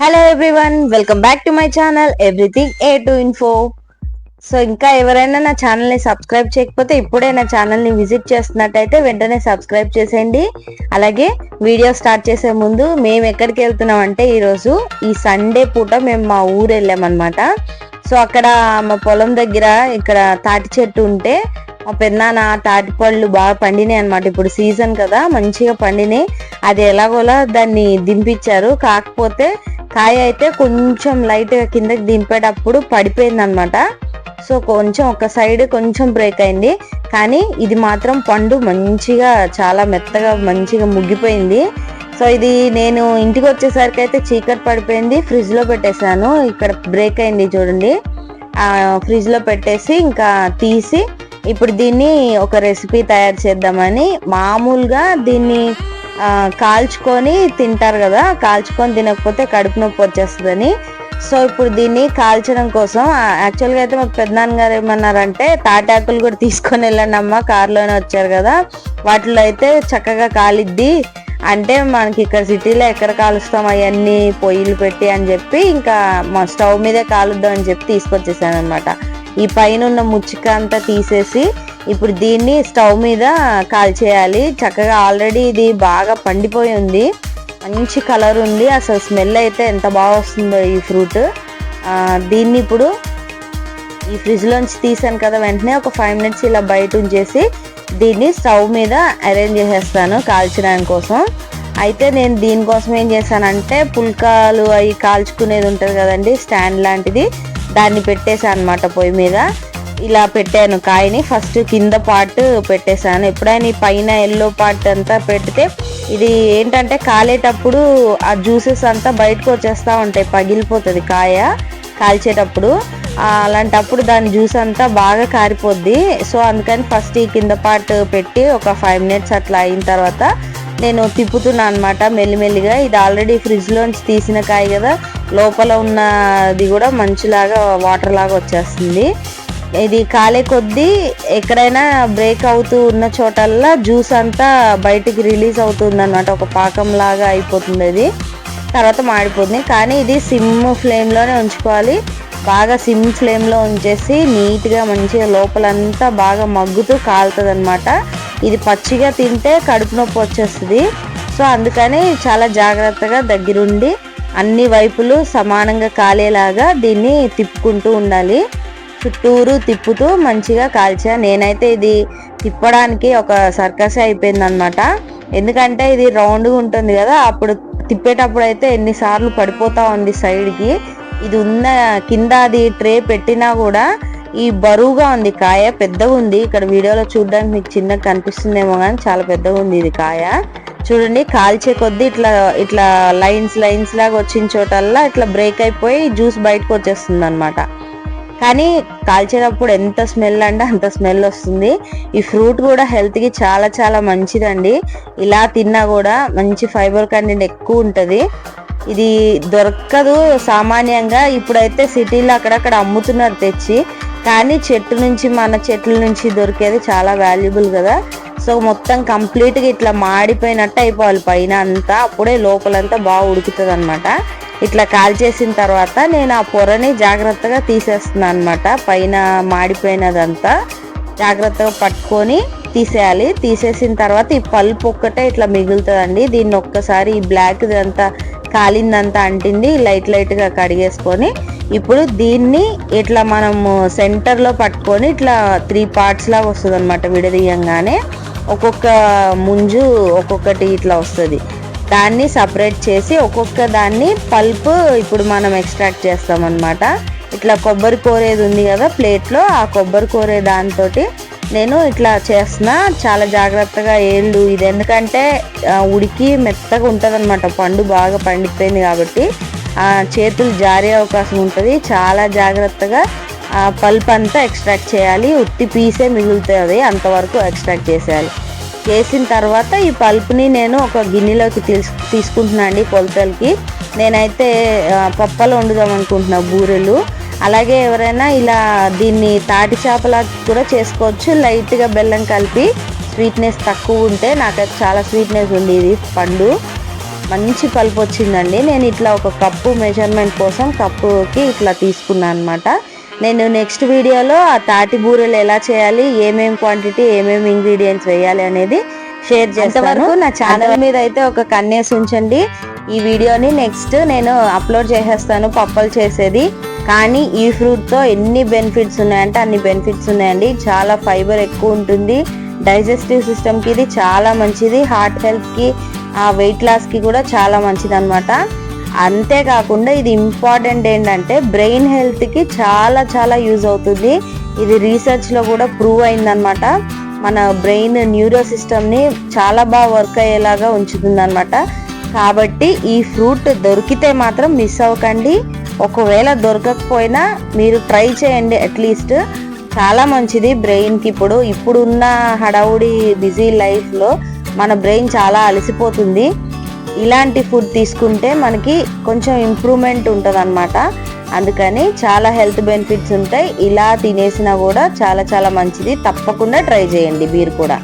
Hello everyone welcome back to my channel everything A to info so ఇంకా ఎవరైనా నా ఛానల్ని సబ్స్క్రైబ్ చేయకపోతే ఇప్పుడే నా ఛానల్ని విజిట్ చేస్తున్నట్టయితే వెంటనే సబ్స్క్రైబ్ చేసేయండి. అలాగే వీడియో స్టార్ట్ చేసే ముందు మేము ఎక్కడికి వెళ్తున్నాం అంటే ఈరోజు ఈ సండే పూట మేము మా ఊరు వెళ్ళామన్నమాట సో అక్కడ మా పొలం దగ్గర ఇక్కడ తాటి చెట్టు ఉంటే మా పెద్దనాన్న తాటి పళ్ళు బాగా పండినాయి అనమాట ఇప్పుడు సీజన్ కదా మంచిగా పండినాయి. అది ఎలాగోలా దాన్ని దింపించారు కాకపోతే కాయ అయితే కొంచెం లైట్గా కిందకి దింపేటప్పుడు పడిపోయింది అనమాట సో కొంచెం ఒక సైడ్ కొంచెం బ్రేక్ అయింది. కానీ ఇది మాత్రం పండు మంచిగా చాలా మెత్తగా మంచిగా ముగ్గిపోయింది. సో ఇది నేను ఇంటికి వచ్చేసరికి అయితే చీకటి పడిపోయింది. ఫ్రిడ్జ్లో పెట్టేశాను. ఇక్కడ బ్రేక్ అయింది చూడండి. ఫ్రిడ్జ్లో పెట్టేసి ఇంకా తీసి ఇప్పుడు దీన్ని ఒక రెసిపీ తయారు చేద్దామని మామూలుగా దీన్ని కాల్చుకొని తింటారు కదా కాల్చుకొని తినకపోతే కడుపు నొప్పి వచ్చేస్తుందని. సో ఇప్పుడు దీన్ని కాల్చడం కోసం యాక్చువల్గా అయితే మా పెద్దనాన్న గారు ఏమన్నారంటే తాటాకులు కూడా తీసుకొని వెళ్ళండి అమ్మ కారులోనే వచ్చారు కదా. వాటిలో అయితే చక్కగా కాలిద్ది. అంటే మనకి ఇక్కడ సిటీలో ఎక్కడ కాలుస్తాం అవన్నీ పొయ్యిలు పెట్టి అని చెప్పి ఇంకా మా స్టవ్ మీదే కాలుద్దాం అని చెప్పి తీసుకొచ్చేసాను అనమాట ఈ పైన ఉన్న ముచ్చిక అంతా తీసేసి ఇప్పుడు దీన్ని స్టవ్ మీద కాల్చేయాలి. చక్కగా ఆల్రెడీ ఇది బాగా పండిపోయి ఉంది. మంచి కలర్ ఉంది. అసలు స్మెల్ అయితే ఎంత బాగా వస్తుందో ఈ ఫ్రూట్. దీన్ని ఇప్పుడు ఈ ఫ్రిడ్జ్లోంచి తీసాను కదా వెంటనే ఒక ఫైవ్ మినిట్స్ ఇలా బయట ఉంచేసి దీన్ని స్టవ్ మీద అరేంజ్ చేసేస్తాను కాల్చడానికి కోసం. అయితే నేను దీనికోసం ఏం చేశానంటే పుల్కాలు అవి కాల్చుకునేది ఉంటుంది కదండి స్టాండ్ లాంటిది. దాన్ని పెట్టేశాను అనమాట పొయ్యి మీద. ఇలా పెట్టాను కాయని. ఫస్ట్ కింద పార్ట్ పెట్టేశాను. ఎప్పుడైనా ఈ పైన ఎల్లో పార్ట్ అంతా పెడితే ఇది ఏంటంటే కాలేటప్పుడు ఆ జ్యూసెస్ అంతా బయటకు వచ్చేస్తూ ఉంటాయి. పగిలిపోతుంది కాయ కాల్చేటప్పుడు. అలాంటప్పుడు దాని జ్యూస్ అంతా బాగా కారిపోద్ది. సో అందుకని ఫస్ట్ ఈ కింద పార్ట్ పెట్టి ఒక ఫైవ్ మినిట్స్ అట్లా అయిన తర్వాత నేను తిప్పుతున్నా అనమాట మెల్లిమెల్లిగా. ఇది ఆల్రెడీ ఫ్రిడ్జ్లోంచి తీసిన కాయ కదా. లోపల ఉన్నది కూడా మంచులాగా వాటర్ లాగా వచ్చేస్తుంది. ఇది కాలే కొద్దీ ఎక్కడైనా బ్రేక్ అవుతూ ఉన్న చోటల్లా జ్యూస్ అంతా బయటికి రిలీజ్ అవుతుంది అనమాట ఒక పాకం లాగా అయిపోతుంది అది. తర్వాత మాడిపోతుంది. కానీ ఇది సిమ్ ఫ్లేమ్లోనే ఉంచుకోవాలి. బాగా సిమ్ ఫ్లేమ్లో ఉంచేసి నీట్గా మంచిగా లోపలంతా బాగా మగ్గుతూ కాలుతుంది అనమాట ఇది పచ్చిగా తింటే కడుపు నొప్పి వచ్చేస్తుంది. సో అందుకని చాలా జాగ్రత్తగా దగ్గరుండి అన్ని వైపులు సమానంగా కాలేలాగా దీన్ని తిప్పుకుంటూ ఉండాలి. చుట్టూరు తిప్పుతూ మంచిగా కాల్చా. నేనైతే ఇది తిప్పడానికి ఒక సర్కస్ అయిపోయింది అనమాట ఎందుకంటే ఇది రౌండ్గా ఉంటుంది కదా అప్పుడు తిప్పేటప్పుడు అయితే ఎన్నిసార్లు పడిపోతా ఉంది సైడ్కి. ఇది ఉన్న కింద అది ట్రే పెట్టినా కూడా ఈ బరువుగా ఉంది కాయ పెద్దగా ఉంది. ఇక్కడ వీడియోలో చూడడానికి మీకు చిన్నగా కనిపిస్తుందేమో కానీ చాలా పెద్దగా ఉంది ఇది కాయ. చూడండి కాల్చే కొద్దీ ఇట్లా ఇట్లా లైన్స్ లైన్స్ లాగా వచ్చిన చోటల్లా ఇట్లా బ్రేక్ అయిపోయి జ్యూస్ బయటకు వచ్చేస్తుంది అనమాట కానీ కాల్చేటప్పుడు ఎంత స్మెల్ అంటే అంత స్మెల్ వస్తుంది. ఈ ఫ్రూట్ కూడా హెల్త్కి చాలా చాలా మంచిదండి. ఇలా తిన్నా కూడా మంచి ఫైబర్ కంటెంట్ ఎక్కువ ఉంటుంది. ఇది దొరకదు సామాన్యంగా. ఇప్పుడైతే సిటీలో అక్కడక్కడ అమ్ముతున్నారు తెచ్చి. కానీ చెట్టు నుంచి మన చెట్ల నుంచి దొరికేది చాలా వాల్యుబుల్ కదా. సో మొత్తం కంప్లీట్గా ఇట్లా మాడిపోయినట్టు అయిపోవాలి. పైన అంతా అప్పుడే లోపలంతా బాగా ఉడుకుతుంది అనమాట ఇట్లా కాల్చేసిన తర్వాత నేను ఆ పొరని జాగ్రత్తగా తీసేస్తున్నాను అనమాట పైన మాడిపోయినదంతా జాగ్రత్తగా పట్టుకొని తీసేయాలి. తీసేసిన తర్వాత ఈ పల్పు ఒక్కటే ఇట్లా మిగులుతుందండి. దీన్ని ఒక్కసారి ఈ బ్లాక్ అంతా కాలిందంతా అంటింది లైట్ లైట్గా కడిగేసుకొని ఇప్పుడు దీన్ని ఇట్లా మనము సెంటర్లో పట్టుకొని ఇట్లా త్రీ పార్ట్స్ లాగా వస్తుంది అనమాట విడదీయంగానే. ఒక్కొక్క ముంజు ఒక్కొక్కటి ఇట్లా వస్తుంది. దాన్ని సపరేట్ చేసి ఒక్కొక్క దాన్ని పల్ప్ ఇప్పుడు మనం ఎక్స్ట్రాక్ట్ చేస్తాం ఇట్లా కొబ్బరి కోరేది ఉంది కదా ప్లేట్లో ఆ కొబ్బరి కోరే దాంతో నేను ఇట్లా చేస్తున్నా చాలా జాగ్రత్తగా ఏళ్ళు ఇది ఎందుకంటే ఉడికి మెత్తగా ఉంటుంది అనమాట పండు బాగా పండిపోయింది కాబట్టి ఆ చేతులు జారే అవకాశం ఉంటుంది. చాలా జాగ్రత్తగా ఆ పల్ప్ అంతా ఎక్స్ట్రాక్ట్ చేయాలి. ఉత్తి పీసే మిగులుతుంది అంతవరకు ఎక్స్ట్రాక్ట్ చేసేయాలి. చేసిన తర్వాత ఈ పల్ప్ని నేను ఒక గిన్నెలోకి తీసు తీసుకుంటున్నాను అండి కొలతలకి. నేనైతే పప్పలు వండుదాం అనుకుంటున్నా బూరెలు. అలాగే ఎవరైనా ఇలా దీన్ని తాటి చేపలా కూడా చేసుకోవచ్చు. లైట్గా బెల్లం కలిపి స్వీట్నెస్ తక్కువ ఉంటే నాకైతే చాలా స్వీట్నెస్ ఉంది. ఇది పండు. మంచి పల్పు వచ్చిందండి. నేను ఇట్లా ఒక కప్పు మెజర్మెంట్ కోసం కప్పుకి ఇట్లా తీసుకున్నాను అనమాట నేను నెక్స్ట్ వీడియోలో ఆ తాటి బూరెలు ఎలా చేయాలి ఏమేం క్వాంటిటీ ఏమేమి ఇంగ్రీడియంట్స్ వేయాలి అనేది షేర్ చేస్తాను. నా ఛానల్ మీద అయితే ఒక కన్నేసి ఉంచండి. ఈ వీడియోని నెక్స్ట్ నేను అప్లోడ్ చేసేస్తాను పప్పలు చేసేది. కానీ ఈ ఫ్రూట్తో ఎన్ని బెనిఫిట్స్ ఉన్నాయంటే అన్ని బెనిఫిట్స్ ఉన్నాయండి. చాలా ఫైబర్ ఎక్కువ ఉంటుంది. డైజెస్టివ్ సిస్టమ్కి ఇది చాలా మంచిది. హార్ట్ హెల్త్కి ఆ వెయిట్ లాస్కి కూడా చాలా మంచిది అనమాట అంతేకాకుండా ఇది ఇంపార్టెంట్ ఏంటంటే బ్రెయిన్ హెల్త్కి చాలా చాలా యూజ్ అవుతుంది. ఇది రీసెర్చ్లో కూడా ప్రూవ్ అయిందనమాట మన బ్రెయిన్ న్యూరో సిస్టమ్ని చాలా బాగా వర్క్ అయ్యేలాగా ఉంచుతుందనమాట కాబట్టి ఈ ఫ్రూట్ దొరికితే మాత్రం మిస్ అవ్వకండి. ఒకవేళ దొరకకపోయినా మీరు ట్రై చేయండి అట్లీస్ట్ చాలా మంచిది బ్రెయిన్కి ఇప్పుడు. ఇప్పుడున్న హడావుడి బిజీ లైఫ్లో మన బ్రెయిన్ చాలా అలసిపోతుంది. ఇలాంటి ఫుడ్ తీసుకుంటే మనకి కొంచెం ఇంప్రూవ్మెంట్ ఉంటుంది అనమాట అందుకని చాలా హెల్త్ బెనిఫిట్స్ ఉంటాయి. ఇలా తినేసినా కూడా చాలా చాలా మంచిది. తప్పకుండా ట్రై చేయండి. మీరు కూడా.